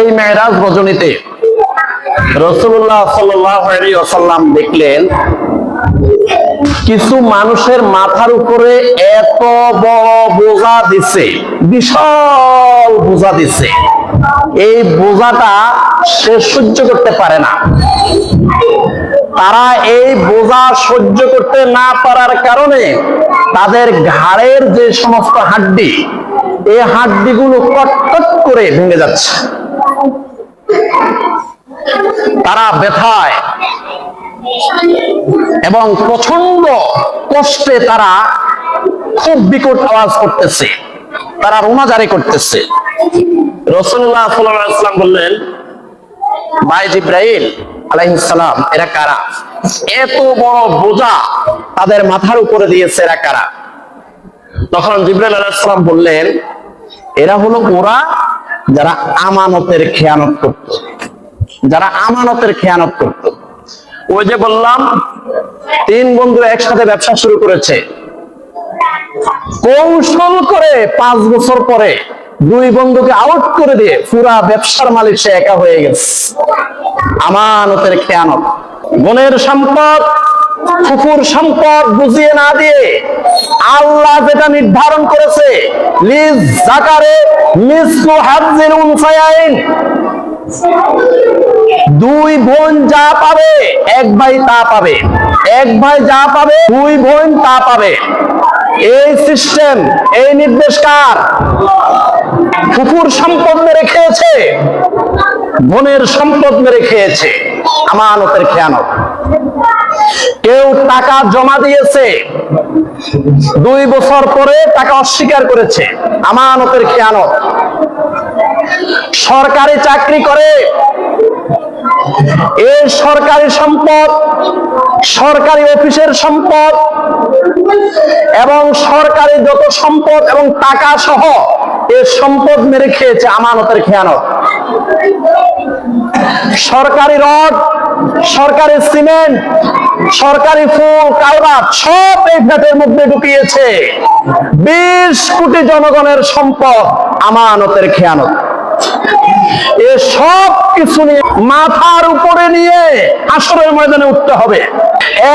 এই মেয়েরাজ রজনীতে রসুল্লাহ সাল্লাম দেখলেন, কিছু মানুষের মাথার উপরে এত বড় বোঝা দিছে, বিশাল বোঝা দিছে। এই বোঝাটা সে সহ্য করতে পারে না। তারা এই বোঝা সহ্য করতে না পারার কারণে তাদের ঘাড়ের যে সমস্ত হাড্ডি, এই হাড্ডিগুলো কটকট করে ভেঙে যাচ্ছে। তারা ব্যথায় এবং প্রচণ্ড কষ্টে তারা খুব বিকট আওয়াজ করতেছে। তারা রোনাজারি করতেছে। রসুল্লাহ সাল্লাম বললেন, ভাই জিব্রাহিম আলাইহিসালাম এরা কারা? এত বড় বোঝা তাদের মাথার উপরে দিয়েছে এরা কারা? তখন জিব্রাইল আলাইহিসসালাম বললেন, এরা হলো ওরা যারা আমানতের খেয়ানত করত। যারা আমানতের খেয়ানত করত। ওই যে বললাম, তিন বন্ধু একসাথে ব্যবসা শুরু করেছে। কৌশল করে পাঁচ বছর পরে দুই বন্ধুকে আউট করে দিয়ে পুরা ব্যবসার মালিক সে একা হয়ে গেছে। আমানতের খেয়ানত। বোনের সম্পদ ফুফুর সম্পদ বুঝিয়ে না দিয়ে আল্লাহ যেটা নির্ধারণ করেছে, লিজ জাকারে মিসলু হাজ্জিল উনসায়াইন দুই বোন যা পাবে, এক ভাই তা পাবে। এক ভাই যা পাবে, দুই বোন তা পাবে। এই সিস্টেম এই নির্দেশ কার ফুফুর সম্পদ মেরে খেয়েছে, বোনের সম্পদ মেরে খেয়েছে, আমানতের খেয়ানত। কেউ টাকা জমা দিয়েছে, দুই বছর পরে টাকা অস্বীকার করেছে, আমানতের খেয়ানত। সরকারি চাকরি করে। এই সরকারি সম্পদ, সরকারি অফিসের সম্পদ এবং সরকারি যত সম্পদ এবং টাকা সহ এ সম্পদ মেরে খেয়েছে আমানতের খেয়ানত। সরকারি রড, সরকারি সিমেন্ট, সরকারি ফুল কালবাট সব এই ফ্ল্যাটের মধ্যে ঢুকিয়েছে। বিশ কোটি জনগণের সম্পদ আমানতের খেয়ানত। এ সব কিছু নিয়ে মাথার উপরে নিয়ে আসরের ময়দানে উঠতে হবে।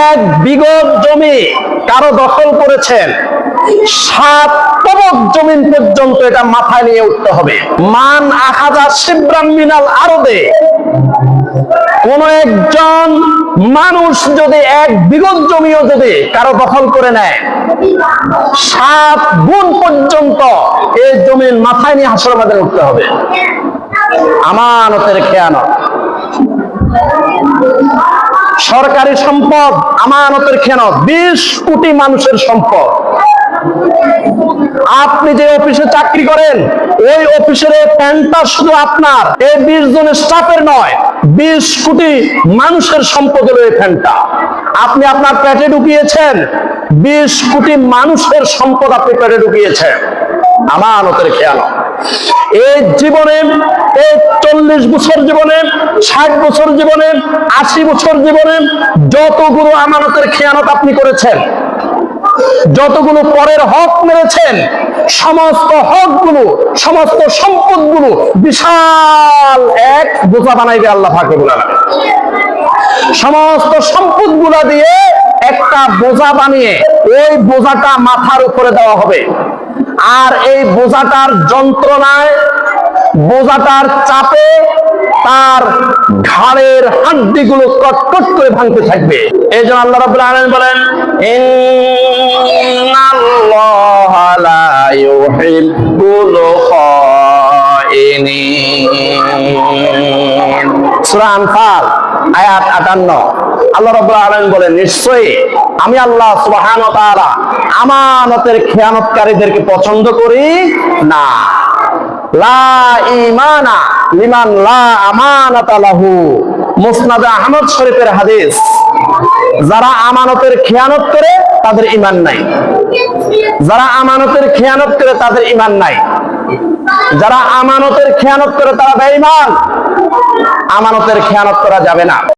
এক বিগত জমি কারও দখল করেছেন জমিন পর্যন্ত এটা মাথায় নিয়ে উঠতে হবে। মান মিনাল কোন একজন মানুষ যদি এক বিগত জমিও যদি কারও দখল করে নেয়, সাত গুণ পর্যন্ত এই জমির মাথায় নিয়ে হাসর বাজারে উঠতে হবে। আমানতের খেয়ানত। সরকারি সম্পদ, আমানতের খেয়ানত। বিশ কোটি মানুষের সম্পদ। আপনি যে অফিসে চাকরি করেন, ওই অফিসের প্যান্টটা শুধু আপনার এই বিশ জনের স্টাফের নয়, বিশ কোটি মানুষের সম্পদ হলো এই ফ্যানটা আপনি আপনার পেটে ঢুকিয়েছেন, বিশ কোটি মানুষের সম্পদ আপনি পেটে ঢুকিয়েছেন। আমানতের খেয়াল এই জীবনে, এই চল্লিশ বছর জীবনে, ষাট বছর জীবনে, আশি বছর জীবনে যতগুলো আমানতের খেয়ানত আপনি করেছেন, যতগুলো পরের হক মেরেছেন, সমস্ত হকগুলো, সমস্ত সম্পদগুলো বিশাল এক বোঝা বানাইবে আল্লাহ ফাকরুল আলম সমস্ত সম্পদগুলা দিয়ে একটা বোঝা বানিয়ে ওই বোঝাটা মাথার উপরে দেওয়া হবে। আর এই বোঝাটার যন্ত্রণায়, বোঝাটার চাপে তার ঘাড়ের হাড্ডিগুলো কটকট করে ভাঙতে থাকবে। এই জন্য আল্লাহ রাব্বুল আলামিন বলেন, ইন্নাল্লাহা লা ইউহিব্বুল খাইনিন। সূরা আনফাল, আয়াত 58 আল্লাহ রাব্বুল আলামিন বলেন, নিশ্চয়ই আমি আল্লাহ সুবহানাহু ওয়া আমানতের খেয়ানতকারীদেরকে পছন্দ করি না। লা ইমানা লিমান লা লাহু। আহমদ শরীফের হাদিস, যারা আমানতের খেয়ানত করে, তাদের ইমান নাই। যারা আমানতের খেয়ানত করে, তাদের ইমান নাই। যারা আমানতের খেয়ানত করে, তারা বেঈমান। আমানতের খেয়ানত করা যাবে না।